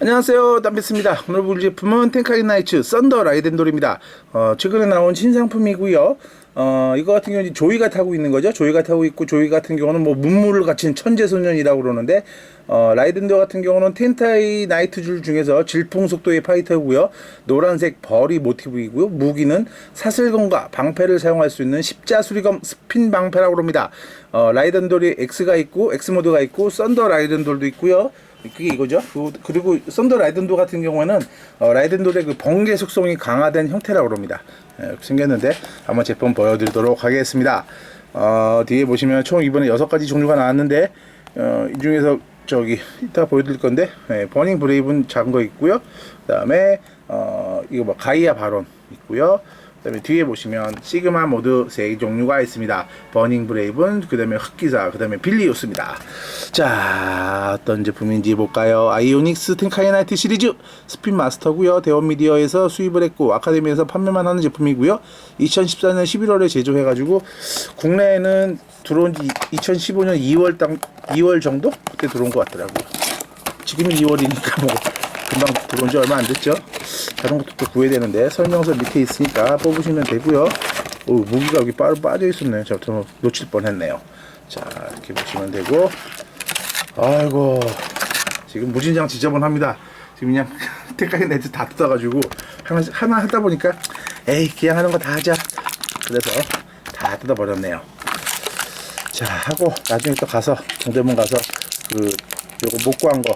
안녕하세요. 담비스입니다. 오늘 볼 제품은 텐카이 나이츠 썬더 라이덴돌입니다. 어, 최근에 나온 신상품이고요. 어, 이거 같은 경우는 조이가 타고 있는 거죠. 조이가 타고 있고 조이 같은 경우는 뭐 문물을 갖춘 천재소년이라고 그러는데 어, 라이덴돌 같은 경우는 텐카이 나이트 줄 중에서 질풍속도의 파이터고요. 노란색 벌이 모티브이고요. 무기는 사슬검과 방패를 사용할 수 있는 십자수리검 스핀 방패라고 합니다. 어, 라이덴돌이 X가 있고 X모드가 있고 썬더 라이덴돌도 있고요 그게 이거죠. 그- 그리고 썬더 라이덴도 같은 경우에는 어, 라이덴돌의 그 번개 속성이 강화된 형태라고 합니다. 예, 생겼는데 한번 제품 보여드리도록 하겠습니다. 어, 뒤에 보시면 총 이번에 여섯 가지 종류가 나왔는데 어, 이 중에서 저기 이따 보여드릴 건데 예, 버닝 브레이브는 작은 거 있고요. 그다음에 어, 이거 뭐 가이아 바론 있고요. 그다음에 뒤에 보시면 시그마 모드 세 종류가 있습니다. 버닝 브레이븐, 그다음에 흑기사, 그다음에 빌리우스입니다. 자, 어떤 제품인지 볼까요? 아이오닉스 텐카이나이트 시리즈 스핀 마스터고요. 대원 미디어에서 수입을 했고 아카데미에서 판매만 하는 제품이고요. 2014년 11월에 제조해 가지고 국내에는 들어온 지 2015년 2월 당 2월 정도 그때 들어온 것 같더라고요. 지금이 2월이니까 뭐 금방 들어온 지 얼마 안 됐죠. 것도 또 구해야 되는데 설명서 밑에 있으니까 뽑으시면 되고요. 오, 무기가 여기 빠, 빠져 있었네요. 제가 좀 놓칠 뻔했네요. 자 이렇게 보시면 되고 아이고 지금 무진장 지저분합니다. 지금 그냥 택가이 네트 다 뜯어가지고 하나, 하나 하다 보니까 에이 그냥 하는 거 다 하자. 그래서 다 뜯어버렸네요. 자 하고 나중에 또 가서 동대문 가서 그 요거 못 구한 거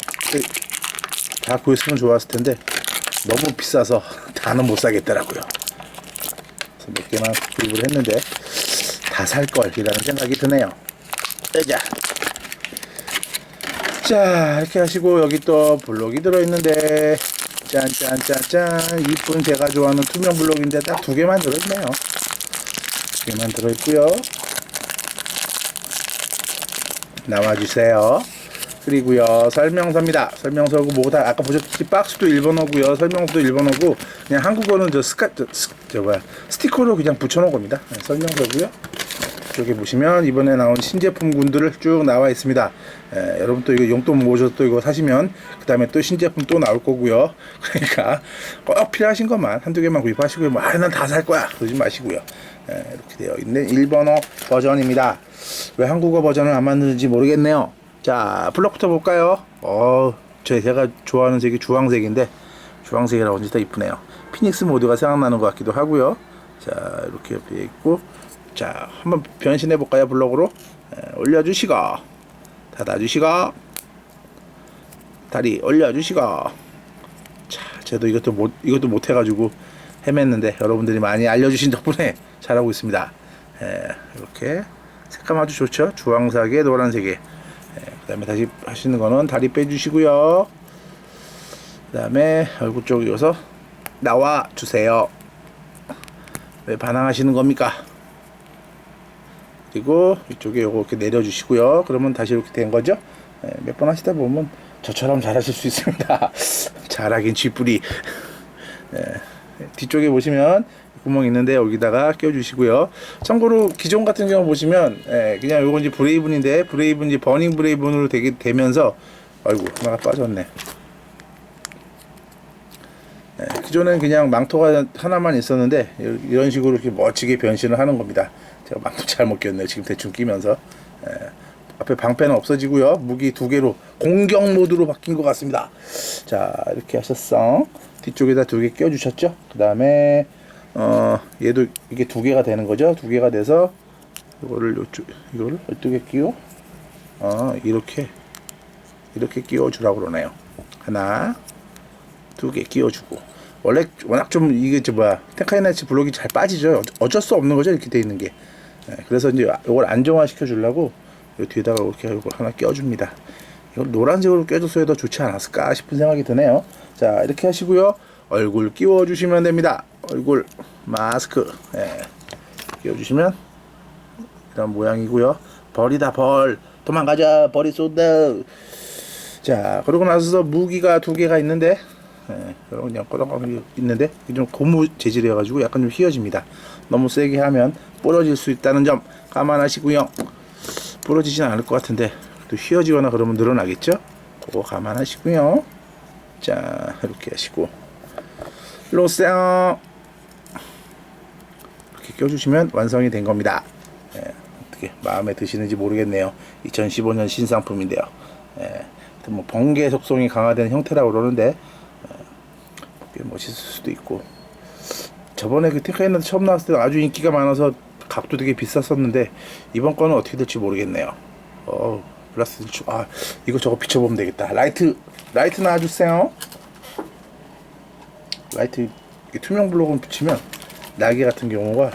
다 구했으면 좋았을 텐데 너무 비싸서 다는 못 사겠더라고요. 그래서 몇 개만 구입을 했는데 다 살 걸이라는 생각이 드네요. 자, 자 이렇게 하시고 여기 또 블록이 들어있는데 짠짠짠짠 이쁜 제가 좋아하는 투명 블록인데 딱 두 개만 들어있네요. 두 개만 들어있고요. 나와주세요. 그리고요 설명서입니다. 설명서고 뭐다 아까 보셨듯이 박스도 일본어고요. 설명서도 일본어고 그냥 한국어는 저 스카 저, 스, 저 뭐야 스티커로 그냥 붙여놓은 겁니다. 네, 설명서고요. 여기 보시면 이번에 나온 신제품군들을 쭉 나와 있습니다. 에, 여러분 또 이거 용돈 모셔서 또 이거 사시면 그 다음에 또 신제품 또 나올 거고요. 그러니까 꼭 필요하신 것만 한두 개만 구입하시고요. 뭐, 아, 난다 살 거야. 그러지 마시고요. 에, 이렇게 되어 있는 일본어 버전입니다. 왜 한국어 버전을 안 만드는지 모르겠네요. 자, 블럭부터 볼까요? 어, 저 제가 좋아하는 색이 주황색인데 주황색이라고 더 이쁘네요. 피닉스 모드가 생각나는 것 같기도 하고요. 자, 이렇게 옆에 있고 자, 한번 변신해 볼까요? 블럭으로 에, 올려주시고 닫아주시고 다리 올려주시고 자, 저도 이것도 못 이것도 못 해가지고 헤맸는데 여러분들이 많이 알려주신 덕분에 잘하고 있습니다. 에, 이렇게 색감 아주 좋죠? 주황색에 노란색에 그 다음에 다시 하시는 거는 다리 빼주시고요. 그 다음에 얼굴 쪽 이어서 나와 주세요. 왜 반항하시는 겁니까? 그리고 이쪽에 요거 이렇게 내려주시고요. 그러면 다시 이렇게 된 거죠. 몇번 하시다 보면 저처럼 잘하실 수 있습니다. 잘하긴 쥐뿌리. 예, 뒤쪽에 보시면 구멍 있는데 여기다가 껴주시고요. 참고로 기존 같은 경우 보시면 예, 그냥 요건 이제 브레이븐인데 브레이븐 이제 버닝 브레이븐으로 되게 되면서 아이고 하나가 빠졌네. 예, 기존엔 그냥 망토가 하나만 있었는데 이- 이런 식으로 이렇게 멋지게 변신을 하는 겁니다. 제가 망토 잘못 꼈네요. 지금 대충 끼면서 예, 앞에 방패는 없어지고요. 무기 두 개로 공격 모드로 바뀐 것 같습니다. 자 이렇게 하셨어. 뒤쪽에다 두 개 껴주셨죠. 그 다음에 어 얘도 이게 두 개가 되는 거죠. 두 개가 돼서 이거를 요쪽 이거를 이쪽에 끼워 어 이렇게 이렇게 끼워주라고 그러네요. 하나 두 개 끼워주고 원래 워낙 좀 이게 저 뭐야 텐카이나치 블록이 잘 빠지죠. 어쩔 수 없는 거죠 이렇게 돼 있는 게. 예, 그래서 이제 이걸 안정화 시켜 주려고 요 뒤에다가 이렇게 하나 껴줍니다. 이걸 노란색으로 껴줬어야 더 좋지 않았을까 싶은 생각이 드네요. 자 이렇게 하시고요. 얼굴 끼워 주시면 됩니다. 얼굴 마스크 예, 끼워 주시면 이런 모양이고요. 벌이다 벌 도망가자 벌이 쏜다. 자 그러고 나서 무기가 두 개가 있는데 예, 여러분 그냥 꼬덩꼬덩 있는데 좀 고무 재질이어 가지고 약간 좀 휘어집니다. 너무 세게 하면 부러질 수 있다는 점 감안하시고요. 부러지진 않을 것 같은데 또 휘어지거나 그러면 늘어나겠죠? 그거 감안하시고요. 자 이렇게 하시고. 일로 오세요. 이렇게 껴주시면 완성이 된 겁니다. 예, 어떻게 마음에 드시는지 모르겠네요. 2015년 신상품인데요. 예, 뭐 번개 속성이 강화된 형태라고 그러는데 예, 꽤 멋있을 수도 있고. 저번에 그 테크에너드 처음 나왔을 때 아주 인기가 많아서 값도 되게 비쌌었는데 이번 거는 어떻게 될지 모르겠네요. 어 플러스 주- 아 이거 저거 비춰보면 되겠다. 라이트 라이트 놔주세요. 라이트 투명 블록을 붙이면 날개 같은 경우가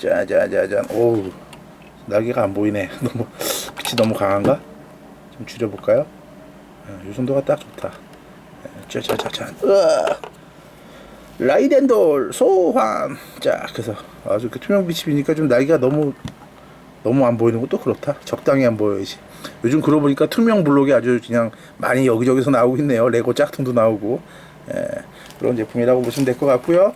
짜자자잔 오우 날개가 안 보이네. 너무 빛이 너무 강한가? 좀 줄여볼까요? 아, 이 정도가 딱 좋다. 아, 짜자자잔. 으아. 라이덴돌 소환. 자 그래서 아주 그 투명 비니까 좀 날개가 너무 너무 안 보이는 것도 그렇다. 적당히 안 보여야지. 요즘 그러고 보니까 투명 블록이 아주 그냥 많이 여기저기서 나오고 있네요. 레고 짝퉁도 나오고. 예, 그런 제품이라고 보시면 될 것 같고요.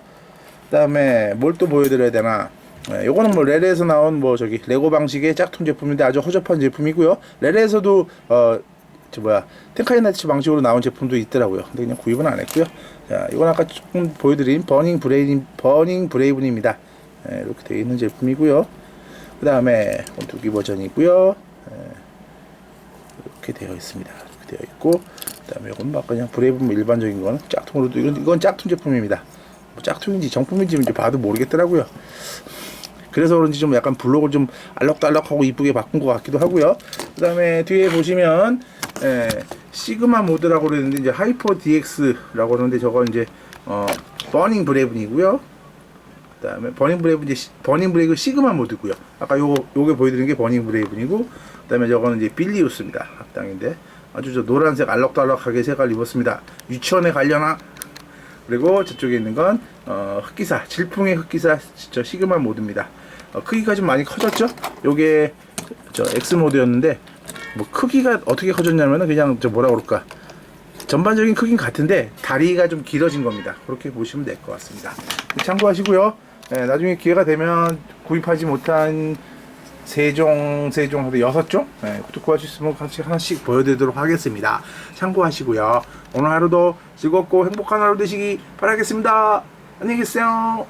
그 다음에 뭘 또 보여드려야 되나? 예, 요거는 뭐 레레에서 나온 뭐 저기 레고 방식의 짝퉁 제품인데 아주 허접한 제품이고요. 레레에서도 어 저 뭐야 텐카이나츠 방식으로 나온 제품도 있더라고요. 근데 그냥 구입은 안 했고요. 자, 이건 아까 조금 보여드린 버닝 브레이브 버닝 브레이븐입니다. 예, 이렇게 되어 있는 제품이고요. 그 다음에 두기 버전이고요. 예, 이렇게 되어 있습니다. 이렇게 되어 있고, 그 다음에 이건 막 그냥 브레이븐 뭐 일반적인 거는 짝퉁으로도 이건 이건 짝퉁 제품입니다. 뭐 짝퉁인지 정품인지 이제 봐도 모르겠더라고요. 그래서 그런지 좀 약간 블록을 좀 알록달록하고 이쁘게 바꾼 것 같기도 하고요. 그 다음에 뒤에 보시면 예, 시그마 모드라고 그러는데 이제 하이퍼 DX라고 그러는데 저거 이제 어, 버닝 브레이븐이고요. 그 다음에 버닝 브레이븐 이제 시- 버닝 브레이븐 시그마 모드고요. 아까 요거 요게 보여드린 게 버닝 브레이븐이고, 그 다음에 저거는 이제 빌리우스입니다. 합당인데 아주 저 노란색 알록달록하게 색깔 입었습니다. 유치원에 가려나? 그리고 저쪽에 있는 건 어, 흑기사 질풍의 흑기사 저 시그마 모드입니다. 어, 크기가 좀 많이 커졌죠? 요게 저 X 모드였는데 뭐 크기가 어떻게 커졌냐면은 그냥 저 뭐라 그럴까 전반적인 크기는 같은데 다리가 좀 길어진 겁니다. 그렇게 보시면 될 것 같습니다. 참고하시고요. 예, 나중에 기회가 되면 구입하지 못한 세종 세종 하도 여섯 종 예, 그것도 구할 수 있으면 같이 하나씩 보여드리도록 하겠습니다. 참고하시고요. 오늘 하루도 즐겁고 행복한 하루 되시기 바라겠습니다. 안녕히 계세요.